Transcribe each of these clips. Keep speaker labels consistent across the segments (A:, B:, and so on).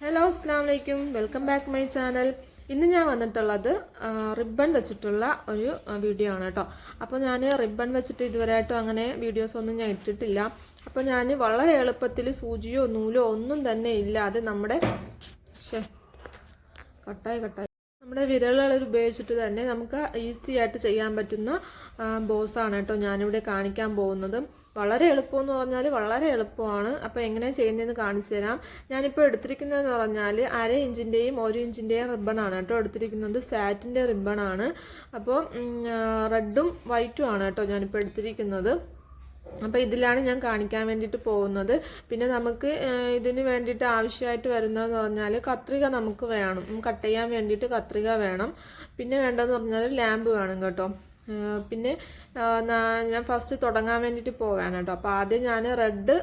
A: Hello അസ്സാം വലൈക്കും welcome back my channel ഇന്ന് ഞാൻ വന്നിട്ടുള്ളത് റിബൺ വെച്ചിട്ടുള്ള ഒരു വീഡിയോ ആണ് കേട്ടോ അപ്പോൾ ഞാൻ റിബൺ വെച്ചിട്ട് ഇതുവരെയായിട്ടും അങ്ങനെ വീഡിയോസ് ഒന്നും ഞാൻ ഇട്ടിട്ടില്ല. അപ്പോൾ ഞാൻ വളരെ എളുപ്പത്തിൽ സൂചിയോ നൂലോ ഒന്നും തന്നെ ഇല്ലാതെ നമ്മുടെ കട്ടായി കട്ടായി. നമ്മുടെ വിരലുകൾ ഉപയോഗിച്ചിട്ട് തന്നെ നമുക്ക് ഈസി ആയിട്ട് ചെയ്യാൻ പറ്റുന്ന ബോസാണ് കേട്ടോ ഞാനിവിടെ കാണിക്കാൻ പോകുന്നത്. വളരെ എളുപ്പമെന്ന് പറഞ്ഞാൽ വളരെ എളുപ്പമാണ്. അപ്പോൾ എങ്ങനെ ചെയ്യുന്നതെന്ന് കാണിച്ചു തരാം. ഞാനിപ്പോൾ എടുത്തിരിക്കുന്നതെന്ന് പറഞ്ഞാൽ അര ഇഞ്ചിന്റെയും ഒരു ഇഞ്ചിന്റെയും റിബണാണ് കേട്ടോ എടുത്തിരിക്കുന്നത്. സാറ്റിന്റെ റിബണാണ് അപ്പോൾ റെഡും വൈറ്റും ആണ് കേട്ടോ ഞാനിപ്പോൾ എടുത്തിരിക്കുന്നത്. അപ്പോൾ ഇതിലാണ് ഞാൻ കാണിക്കാൻ വേണ്ടിയിട്ട് പോകുന്നത്. പിന്നെ നമുക്ക് ഇതിന് വേണ്ടിയിട്ട് ആവശ്യമായിട്ട് വരുന്നതെന്ന് പറഞ്ഞാൽ കത്രിക നമുക്ക് വേണം. കട്ട് ചെയ്യാൻ വേണ്ടിയിട്ട് കത്രിക വേണം. പിന്നെ വേണ്ടതെന്ന് പറഞ്ഞാൽ ലാമ്പ് വേണം കേട്ടോ. പിന്നെ ഞാൻ ഫസ്റ്റ് തുടങ്ങാൻ വേണ്ടിയിട്ട് പോവാണ് കേട്ടോ. അപ്പോൾ ആദ്യം ഞാൻ റെഡ്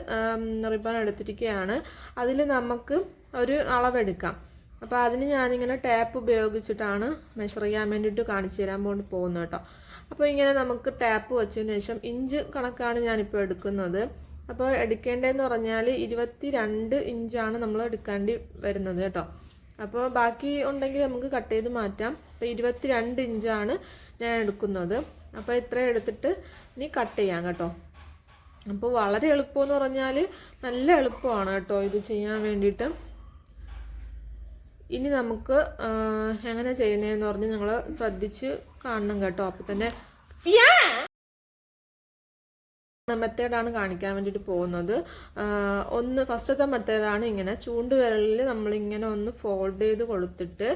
A: റിബൺ എടുത്തിരിക്കുകയാണ് അതിൽ നമുക്ക് ഒരു അളവെടുക്കാം. അപ്പോൾ അതിന് ഞാനിങ്ങനെ ടാപ്പ് ഉപയോഗിച്ചിട്ടാണ് മെഷർ ചെയ്യാൻ വേണ്ടിയിട്ട് കാണിച്ചു തരാൻ പോകുന്നത് കേട്ടോ. അപ്പോൾ ഇങ്ങനെ നമുക്ക് ടാപ്പ് വെച്ചതിന് ശേഷം ഇഞ്ച് കണക്കാണ് ഞാനിപ്പോൾ എടുക്കുന്നത്. അപ്പോൾ എടുക്കേണ്ടതെന്ന് പറഞ്ഞാൽ ഇരുപത്തി രണ്ട് ഇഞ്ചാണ് നമ്മൾ എടുക്കേണ്ടി വരുന്നത് കേട്ടോ. അപ്പോൾ ബാക്കി ഉണ്ടെങ്കിൽ നമുക്ക് കട്ട് ചെയ്ത് മാറ്റാം. അപ്പോൾ ഇരുപത്തി രണ്ട് ഇഞ്ചാണ് ഞാൻ എടുക്കുന്നത്. അപ്പോൾ ഇത്ര എടുത്തിട്ട് ഇനി കട്ട് ചെയ്യാം കേട്ടോ. അപ്പോൾ വളരെ എളുപ്പമെന്ന് പറഞ്ഞാൽ നല്ല എളുപ്പമാണ് കേട്ടോ ഇത് ചെയ്യാൻ വേണ്ടിയിട്ട്. ഇനി നമുക്ക് എങ്ങനെ ചെയ്യുന്നതെന്ന് പറഞ്ഞ് നിങ്ങൾ ശ്രദ്ധിച്ച് കാണണം കേട്ടോ. അപ്പോൾ തന്നെ മെത്തേഡാണ് കാണിക്കാൻ വേണ്ടിയിട്ട് പോകുന്നത്. ഒന്ന് ഫസ്റ്റത്തെ മെത്തേഡാണ് ഇങ്ങനെ ചൂണ്ടുവിരലിൽ നമ്മളിങ്ങനെ ഒന്ന് ഫോൾഡ് ചെയ്ത് കൊടുത്തിട്ട്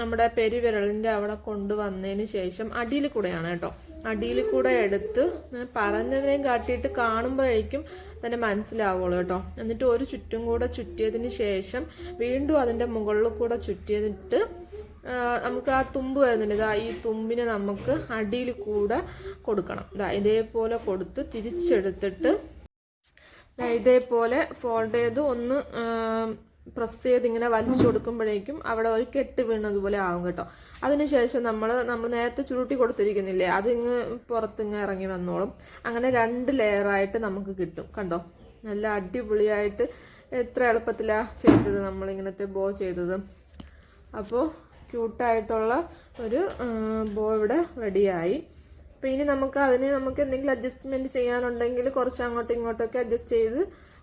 A: നമ്മുടെ പെരുവിരലിന്റെ അവിടെ കൊണ്ടുവന്നതിന് ശേഷം അടിയിൽ കൂടെയാണ് കേട്ടോ. അടിയിൽ കൂടെ എടുത്ത് പറഞ്ഞതിനെയും കാട്ടിയിട്ട് കാണുമ്പോഴേക്കും തന്നെ മനസ്സിലാവുള്ളൂ കേട്ടോ. എന്നിട്ട് ഒരു ചുറ്റും കൂടെ ചുറ്റിയതിന് ശേഷം വീണ്ടും അതിന്റെ മുകളിൽ കൂടെ ചുറ്റിയതിട്ട് നമുക്ക് ആ തുമ്പ് വരുന്നില്ല ഇതാ ഈ തുമ്പിനെ നമുക്ക് അടിയിൽ കൂടെ കൊടുക്കണം. ഇതാ ഇതേപോലെ കൊടുത്ത് തിരിച്ചെടുത്തിട്ട് ഇതേപോലെ ഫോൾഡ് ചെയ്ത് ഒന്ന് പ്രസ് ചെയ്ത് ഇങ്ങനെ വലിച്ചു കൊടുക്കുമ്പോഴേക്കും അവിടെ ഒരു കെട്ട് വീണതുപോലെ ആവും കേട്ടോ. അതിനുശേഷം നമ്മൾ നമ്മൾ നേരത്തെ ചുരുട്ടി കൊടുത്തിരിക്കുന്നില്ലേ അതിങ്ങ് പുറത്തിങ്ങ് ഇറങ്ങി വന്നോളും. അങ്ങനെ രണ്ട് ലെയറായിട്ട് നമുക്ക് കിട്ടും. കണ്ടോ? നല്ല അടിപൊളിയായിട്ട് എത്ര എളുപ്പത്തിലാണ് ചെയ്തത് നമ്മളിങ്ങനത്തെ ബോ ചെയ്തത്. അപ്പോൾ ക്യൂട്ടായിട്ടുള്ള ഒരു ബോ ഇവിടെ റെഡിയായി അപ്പോൾ ഇനി നമുക്ക് അതിന് നമുക്ക് എന്തെങ്കിലും അഡ്ജസ്റ്റ്മെന്റ് ചെയ്യാനുണ്ടെങ്കിൽ കുറച്ച് അങ്ങോട്ടും ഇങ്ങോട്ടൊക്കെ അഡ്ജസ്റ്റ് ചെയ്ത്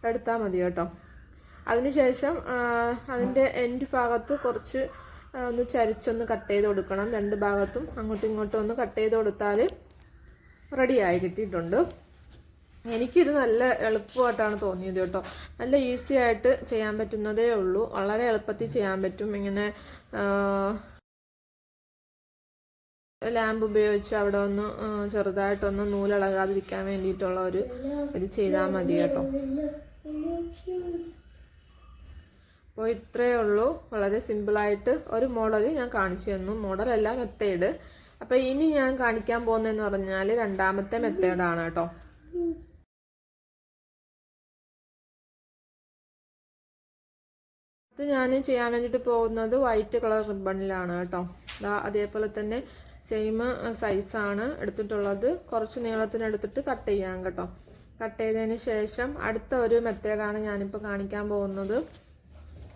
A: എടുത്താൽ മതി കേട്ടോ. അതിനുശേഷം അതിന്റെ എൻഡ് ഭാഗത്ത് കുറച്ച് ഒന്ന് ചരിച്ചൊന്ന് കട്ട് ചെയ്ത് കൊടുക്കണം. രണ്ട് ഭാഗത്തും അങ്ങോട്ടും ഇങ്ങോട്ടും ഒന്ന് കട്ട് ചെയ്ത് കൊടുത്താൽ റെഡിയായി കിട്ടിയിട്ടുണ്ട്. എനിക്കിത് നല്ല എളുപ്പമായിട്ടാണ് തോന്നിയത് കേട്ടോ. നല്ല ഈസി ആയിട്ട് ചെയ്യാൻ പറ്റുന്നതേ ഉള്ളൂ. വളരെ എളുപ്പത്തിൽ ചെയ്യാൻ പറ്റും. ഇങ്ങനെ ലാമ്പ് ഉപയോഗിച്ച് അവിടെ ഒന്ന് ചെറുതായിട്ടൊന്ന് നൂലിളകാതിരിക്കാൻ വേണ്ടിയിട്ടുള്ള ഒരു ഇത് ചെയ്താൽ മതി കേട്ടോ. അപ്പോൾ ഇത്രയേ ഉള്ളൂ. വളരെ സിമ്പിളായിട്ട് ഒരു മോഡൽ ഞാൻ കാണിച്ചു തന്നു. മോഡലല്ല മെത്തേഡ് അപ്പോൾ ഇനി ഞാൻ കാണിക്കാൻ പോകുന്നതെന്ന് പറഞ്ഞാൽ രണ്ടാമത്തെ മെത്തേഡാണ് കേട്ടോ. ഇത് ഞാൻ ചെയ്യാൻ വേണ്ടിയിട്ട് പോകുന്നത് വൈറ്റ് കളർ റിബണിലാണ് കേട്ടോ. അതേപോലെ തന്നെ സെയിം സൈസാണ് എടുത്തിട്ടുള്ളത്. കുറച്ച് നീളത്തിന് എടുത്തിട്ട് കട്ട് ചെയ്യാം കേട്ടോ. കട്ട് ചെയ്തതിന് ശേഷം അടുത്ത ഒരു മെത്തേഡാണ് ഞാനിപ്പോൾ കാണിക്കാൻ പോകുന്നത്.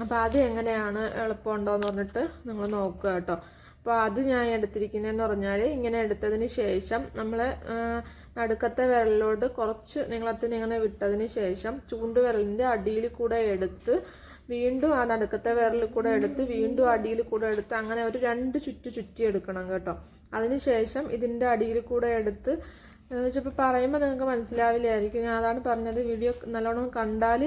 A: അപ്പോൾ അത് എങ്ങനെയാണ് എളുപ്പമുണ്ടോയെന്ന് പറഞ്ഞിട്ട് നിങ്ങൾ നോക്കുക കേട്ടോ. അപ്പോൾ അത് ഞാൻ എടുത്തിരിക്കുന്നതെന്ന് പറഞ്ഞാൽ ഇങ്ങനെ എടുത്തതിന് ശേഷം നമ്മൾ നടുക്കത്തെ വിരലിലോട്ട് കുറച്ച് നീളത്തിന് ഇങ്ങനെ വിട്ടതിന് ശേഷം ചൂണ്ടുവിരലിന്റെ അടിയിൽ കൂടെ എടുത്ത് വീണ്ടും ആ നടുക്കത്തെ വിരലിൽ കൂടെ എടുത്ത് വീണ്ടും അടിയിൽ കൂടെ എടുത്ത് അങ്ങനെ ഒരു രണ്ട് ചുറ്റു ചുറ്റി എടുക്കണം കേട്ടോ. അതിനുശേഷം ഇതിന്റെ അടിയിൽ കൂടെ എടുത്ത് ചിലപ്പോൾ പറയുമ്പോൾ നിങ്ങൾക്ക് മനസ്സിലാവില്ലായിരിക്കും. ഞാൻ അതാണ് പറഞ്ഞത് വീഡിയോ നല്ലോണം കണ്ടാൽ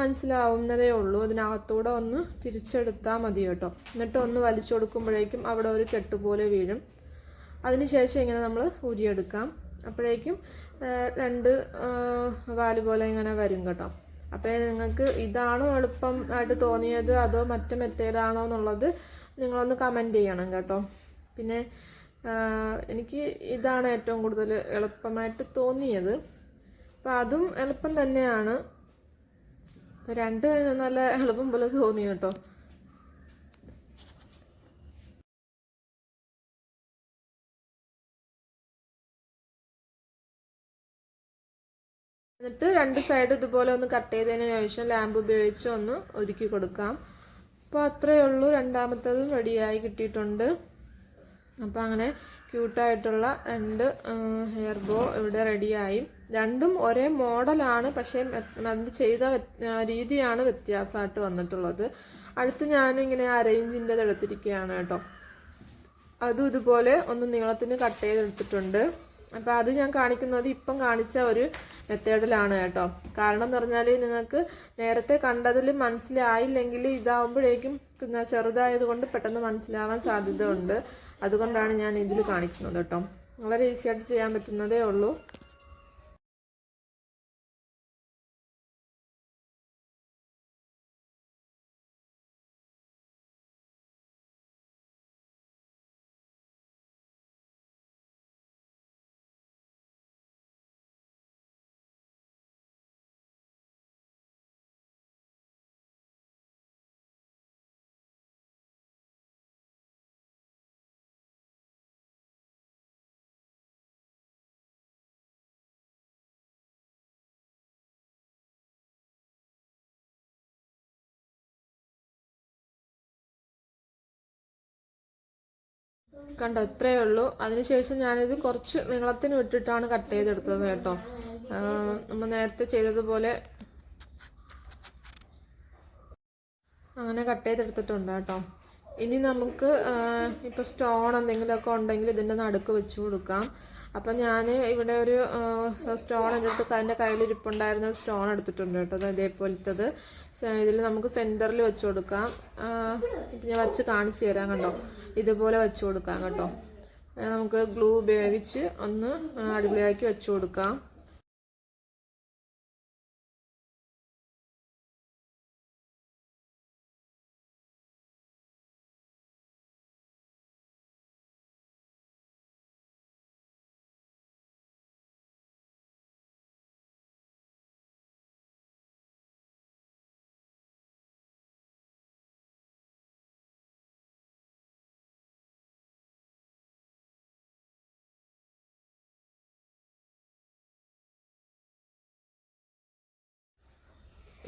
A: മനസ്സിലാവുന്നതേ ഉള്ളൂ. അതിനകത്തൂടെ ഒന്ന് തിരിച്ചെടുത്താൽ മതി കേട്ടോ. എന്നിട്ട് ഒന്ന് വലിച്ചു കൊടുക്കുമ്പോഴേക്കും അവിടെ ഒരു കെട്ടുപോലെ വീഴും. അതിനുശേഷം ഇങ്ങനെ നമ്മൾ ഉരിയെടുക്കാം അപ്പോഴേക്കും രണ്ട് വാൽ പോലെ ഇങ്ങനെ വരും കേട്ടോ. അപ്പോൾ നിങ്ങൾക്ക് ഇതാണോ എളുപ്പം ആയിട്ട് തോന്നിയത്? അതോ മറ്റു മെത്തേഡാണോ എന്നുള്ളത് നിങ്ങളൊന്ന് കമന്റ് ചെയ്യണം കേട്ടോ. പിന്നെ എനിക്ക് ഇതാണ് ഏറ്റവും കൂടുതൽ എളുപ്പമായിട്ട് തോന്നിയത്. അപ്പോൾ അതും എളുപ്പം തന്നെയാണ്. രണ്ട് നല്ല എളുപ്പം പോലെ തോന്നി കേട്ടോ. എന്നിട്ട് രണ്ട് സൈഡ് ഇതുപോലെ ഒന്ന് കട്ട് ചെയ്തതിന് ശേഷം ലാമ്പ് ഉപയോഗിച്ച് ഒന്ന് ഒരുക്കി കൊടുക്കാം. അപ്പോൾ അത്രയേ ഉള്ളൂ. രണ്ടാമത്തേതും റെഡിയായി കിട്ടിയിട്ടുണ്ട്. അപ്പോൾ അങ്ങനെ ക്യൂട്ടായിട്ടുള്ള രണ്ട് ഹെയർ ബോ ഇവിടെ റെഡിയായി രണ്ടും ഒരേ മോഡലാണ് പക്ഷേ അത് ചെയ്ത രീതിയാണ് വ്യത്യാസമായിട്ട് വന്നിട്ടുള്ളത്. അടുത്ത് ഞാനിങ്ങനെ അറേഞ്ചിന്റെ എടുത്തിരിക്കുകയാണ് കേട്ടോ. അതും ഇതുപോലെ ഒന്ന് നീളത്തിന് കട്ട് ചെയ്തെടുത്തിട്ടുണ്ട്. അപ്പോൾ അത് ഞാൻ കാണിക്കുന്നത് ഇപ്പം കാണിച്ച ഒരു മെത്തേഡിലാണ് കേട്ടോ. കാരണം എന്ന് പറഞ്ഞാൽ നിങ്ങൾക്ക് നേരത്തെ കണ്ടതിൽ മനസ്സിലായില്ലെങ്കിൽ ഇതാവുമ്പോഴേക്കും ചെറുതായത് കൊണ്ട് പെട്ടെന്ന് മനസ്സിലാവാൻ സാധ്യതയുണ്ട്. അതുകൊണ്ടാണ് ഞാൻ ഇതിൽ കാണിക്കുന്നത് കേട്ടോ. വളരെ ഈസി ആയിട്ട് ചെയ്യാൻ പറ്റുന്നതേ ഉള്ളൂ. കണ്ടോ ഇത്രയേ ഉള്ളൂ. അതിനുശേഷം ഞാനിത് കുറച്ച് നീളത്തിന് വിട്ടിട്ടാണ് കട്ട് ചെയ്തെടുത്തത് കേട്ടോ. നമ്മൾ നേരത്തെ ചെയ്തതുപോലെ അങ്ങനെ കട്ട് ചെയ്തെടുത്തിട്ടുണ്ട് കേട്ടോ. ഇനി നമുക്ക് ഇപ്പോൾ സ്റ്റോൺ എന്തെങ്കിലുമൊക്കെ ഉണ്ടെങ്കിൽ ഇതിന്റെ നടുക്ക് വെച്ച് കൊടുക്കാം. അപ്പം ഞാൻ ഇവിടെ ഒരു സ്റ്റോൺ എന്റെ അടുത്ത് എന്റെ കയ്യിലിരിപ്പുണ്ടായിരുന്ന സ്റ്റോൺ എടുത്തിട്ടുണ്ട് കേട്ടോ. അത് ഇതേപോലത്തത്. ഇതിൽ നമുക്ക് സെന്ററിൽ വെച്ച് കൊടുക്കാം. ഞാൻ വച്ച് കാണിച്ചു തരാം കേട്ടോ ഇതുപോലെ വെച്ച് കൊടുക്കാം കേട്ടോ. നമുക്ക് ഗ്ലൂ ഉപയോഗിച്ച് ഒന്ന് അടിപൊളിയാക്കി വെച്ച് കൊടുക്കാം.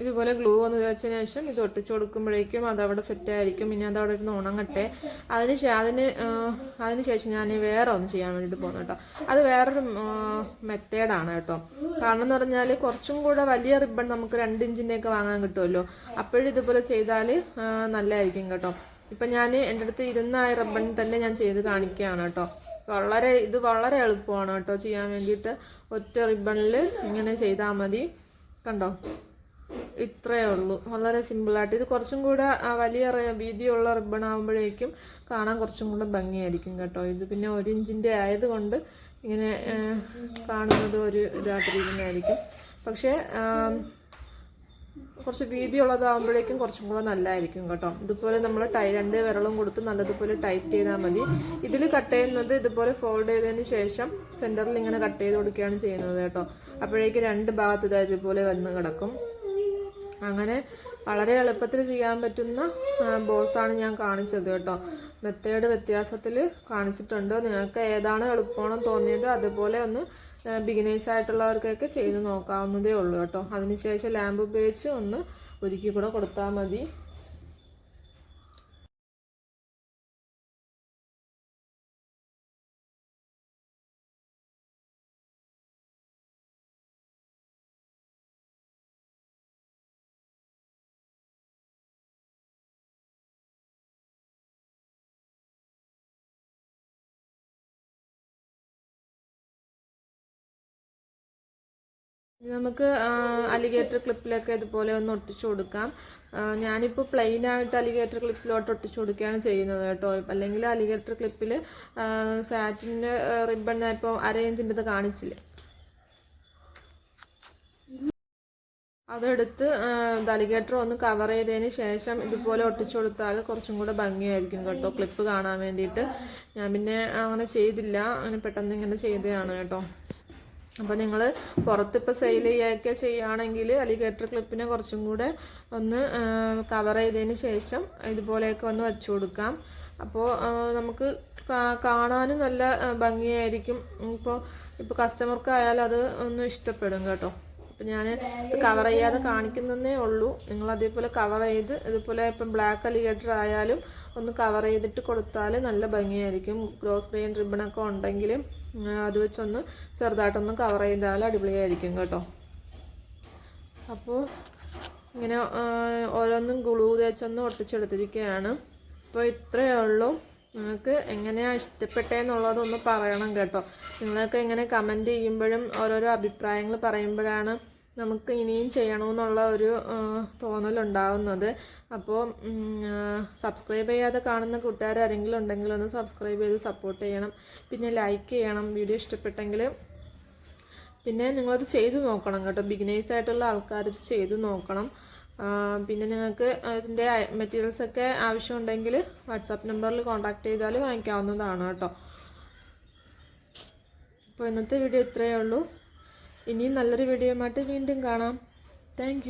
A: ഇതുപോലെ ഗ്ലൂ ഒന്ന് വെച്ചതിന് ശേഷം ഇത് ഒട്ടിച്ചു കൊടുക്കുമ്പോഴേക്കും അതവിടെ അവിടെ സെറ്റ് ആയിരിക്കും. പിന്നെ അത് ഒരു ഇരുന്ന് ഉണങ്ങട്ടെ. അതിന് അതിന് അതിന് ശേഷം ഞാൻ വേറെ ഒന്ന് ചെയ്യാൻ വേണ്ടിയിട്ട് പോകുന്നു കേട്ടോ. അത് വേറൊരു മെത്തേഡാണ് കേട്ടോ. കാരണം എന്ന് പറഞ്ഞാൽ കുറച്ചും കൂടെ വലിയ റിബൺ നമുക്ക് രണ്ട് ഒക്കെ വാങ്ങാൻ കിട്ടുമല്ലോ. അപ്പോഴും ഇതുപോലെ ചെയ്താൽ നല്ലതായിരിക്കും കേട്ടോ. ഇപ്പം ഞാൻ എന്റെ അടുത്ത് ഇരുന്ന ആ റബ്ബൺ തന്നെ ഞാൻ ചെയ്ത് കാണിക്കുകയാണ് കേട്ടോ. വളരെ ഇത് വളരെ എളുപ്പമാണ് കേട്ടോ ചെയ്യാൻ വേണ്ടിയിട്ട്. ഒറ്റ റിബണിൽ ഇങ്ങനെ ചെയ്താൽ മതി. കണ്ടോ? ഇത്രയേ ഉള്ളൂ. വളരെ സിമ്പിളായിട്ട് ഇത് കുറച്ചും കൂടെ വലിയ വീതിയുള്ള റിബൺ ആകുമ്പോഴേക്കും കാണാൻ കുറച്ചും കൂടെ ഭംഗിയായിരിക്കും കേട്ടോ. ഇത് പിന്നെ ഒരു ഇഞ്ചിന്റെ ആയതുകൊണ്ട് ഇങ്ങനെ കാണുന്നത് ഒരു ഇതായിട്ടിരിക്കുന്നതായിരിക്കും. പക്ഷേ കുറച്ച് വീതിയുള്ളതാകുമ്പോഴേക്കും കുറച്ചും കൂടെ നല്ലതായിരിക്കും കേട്ടോ. ഇതുപോലെ നമ്മൾ ടൈ രണ്ട് വിരളും കൊടുത്ത് നല്ലതുപോലെ ടൈറ്റ് ചെയ്താൽ മതി. ഇതിൽ കട്ട് ചെയ്യുന്നത് ഇതുപോലെ ഫോൾഡ് ചെയ്തതിന് ശേഷം സെന്ററിൽ ഇങ്ങനെ കട്ട് ചെയ്ത് കൊടുക്കുകയാണ് ചെയ്യുന്നത് കേട്ടോ. അപ്പോഴേക്കും രണ്ട് ഭാഗത്ത് ഇതായതുപോലെ വന്ന് കിടക്കും. അങ്ങനെ വളരെ എളുപ്പത്തിൽ ചെയ്യാൻ പറ്റുന്ന ബോസാണ് ഞാൻ കാണിച്ചത് കേട്ടോ. മെത്തേഡ് വ്യത്യാസത്തിൽ കാണിച്ചിട്ടുണ്ട്. നിങ്ങൾക്ക് ഏതാണ് എളുപ്പമാണെന്ന് തോന്നിയത് അതുപോലെ ഒന്ന് ബിഗിനേഴ്സ് ആയിട്ടുള്ളവർക്കൊക്കെ ചെയ്ത് നോക്കാവുന്നതേ ഉള്ളൂ കേട്ടോ. അതിനുശേഷം ലാമ്പ് ഉപയോഗിച്ച് ഒന്ന് ഒരുക്കി കൂടെ കൊടുത്താൽ മതി. നമുക്ക് അലിഗേറ്റർ ക്ലിപ്പിലൊക്കെ ഇതുപോലെ ഒന്ന് ഒട്ടിച്ചു കൊടുക്കാം. ഞാനിപ്പോൾ പ്ലെയിൻ ആയിട്ട് അലിഗേറ്റർ ക്ലിപ്പിലോട്ട് ഒട്ടിച്ചു കൊടുക്കുകയാണ് ചെയ്യുന്നത് കേട്ടോ. അല്ലെങ്കിൽ അലിഗേറ്റർ ക്ലിപ്പിൽ സാറ്റിന്റെ റിബൺ ഇപ്പോൾ അരയിഞ്ചിന്റെ ഇത് കാണിച്ചില്ലേ? അതെടുത്ത് അലിഗേറ്റർ ഒന്ന് കവർ ചെയ്തതിന് ശേഷം ഇതുപോലെ ഒട്ടിച്ചു കൊടുത്താൽ കുറച്ചും കൂടെ ഭംഗിയായിരിക്കും കേട്ടോ ക്ലിപ്പ് കാണാൻ വേണ്ടിയിട്ട്. ഞാൻ പിന്നെ അങ്ങനെ ചെയ്തില്ല. അങ്ങനെ പെട്ടെന്ന് ഇങ്ങനെ ചെയ്തതാണ് കേട്ടോ. അപ്പോൾ നിങ്ങൾ പുറത്തിപ്പോൾ സെയിൽ ചെയ്യുകയൊക്കെ ചെയ്യുകയാണെങ്കിൽ അലിഗേറ്റർ ക്ലിപ്പിനെ കുറച്ചും കൂടെ ഒന്ന് കവർ ചെയ്തതിന് ശേഷം ഇതുപോലെയൊക്കെ ഒന്ന് വെച്ചു കൊടുക്കാം. അപ്പോൾ നമുക്ക് കാണാനും നല്ല ഭംഗിയായിരിക്കും. ഇപ്പോൾ ഇപ്പോൾ കസ്റ്റമർക്കായാലും അത് ഒന്ന് ഇഷ്ടപ്പെടും കേട്ടോ. അപ്പം ഞാൻ കവർ ചെയ്യാതെ കാണിക്കുന്നതേ ഉള്ളൂ. നിങ്ങൾ അതേപോലെ കവർ ചെയ്ത് ഇതുപോലെ ഇപ്പം ബ്ലാക്ക് അലിഗേറ്റർ ആയാലും ഒന്ന് കവർ ചെയ്തിട്ട് കൊടുത്താൽ നല്ല ഭംഗിയായിരിക്കും. ക്രോസ് ഗ്രെയിൻ റിബണൊക്കെ ഉണ്ടെങ്കിൽ ഉം, അത് വെച്ചൊന്ന് ചെറുതായിട്ടൊന്ന് കവർ ചെയ്താൽ അടിപൊളിയായിരിക്കും കേട്ടോ. അപ്പോൾ ഇങ്ങനെ ഓരോന്നും ഗുളു തേച്ചൊന്ന് ഒട്ടിച്ചെടുത്തിരിക്കുകയാണ്. അപ്പോൾ ഇത്രയേ ഉള്ളൂ. നിങ്ങൾക്ക് എങ്ങനെയാണ് ഇഷ്ടപ്പെട്ടതെന്നുള്ളതൊന്ന് പറയണം കേട്ടോ. നിങ്ങളൊക്കെ ഇങ്ങനെ കമന്റ് ചെയ്യുമ്പോഴും ഓരോരോ അഭിപ്രായങ്ങൾ പറയുമ്പോഴാണ് നമുക്ക് ഇനിയും ചെയ്യണമെന്നുള്ള ഒരു തോന്നലുണ്ടാവുന്നത്. അപ്പോൾ സബ്സ്ക്രൈബ് ചെയ്യാതെ കാണുന്ന കൂട്ടുകാർ ആരെങ്കിലും ഉണ്ടെങ്കിൽ ഒന്ന് സബ്സ്ക്രൈബ് ചെയ്ത് സപ്പോർട്ട് ചെയ്യണം. പിന്നെ ലൈക്ക് ചെയ്യണം വീഡിയോ ഇഷ്ടപ്പെട്ടെങ്കിൽ. പിന്നെ നിങ്ങളത് ചെയ്തു നോക്കണം കേട്ടോ. ബിഗിനേഴ്സ് ആയിട്ടുള്ള ആൾക്കാർ ഇത് ചെയ്തു നോക്കണം. പിന്നെ നിങ്ങൾക്ക് അതിന്റെ മെറ്റീരിയൽസ് ഒക്കെ ആവശ്യമുണ്ടെങ്കിൽ വാട്സാപ്പ് നമ്പറിൽ കോൺടാക്ട് ചെയ്താൽ വാങ്ങിക്കാവുന്നതാണ് കേട്ടോ. അപ്പോൾ ഇന്നത്തെ വീഡിയോ ഇത്രയേ ഉള്ളൂ. ഇനിയും നല്ലൊരു വീഡിയോ വീഡിയോയുമായിട്ട് വീണ്ടും കാണാം. താങ്ക്